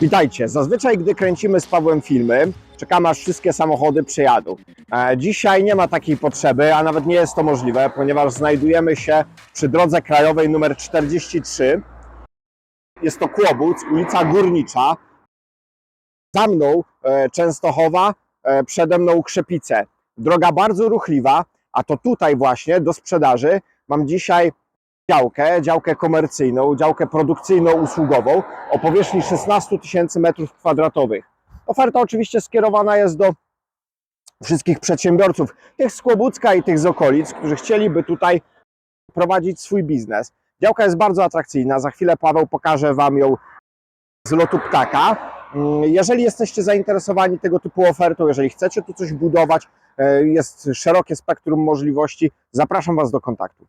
Witajcie. Zazwyczaj, gdy kręcimy z Pawłem filmy, czekamy aż wszystkie samochody przyjadą. E, Dzisiaj nie ma takiej potrzeby, a nawet nie jest to możliwe, ponieważ znajdujemy się przy drodze krajowej numer 43. Jest to Kłobuc, ulica Górnicza. Za mną e, Częstochowa, e, przede mną Krzepice. Droga bardzo ruchliwa, a to tutaj właśnie do sprzedaży mam dzisiaj działkę, działkę komercyjną, działkę produkcyjno-usługową o powierzchni 16 tysięcy metrów kwadratowych. Oferta oczywiście skierowana jest do wszystkich przedsiębiorców, tych z Kłobucka i tych z okolic, którzy chcieliby tutaj prowadzić swój biznes. Działka jest bardzo atrakcyjna, za chwilę Paweł pokaże Wam ją z lotu ptaka. Mm, Jeżeli jesteście zainteresowani tego typu ofertą, jeżeli chcecie tu coś budować, e, jest szerokie spektrum możliwości, zapraszam Was do kontaktu.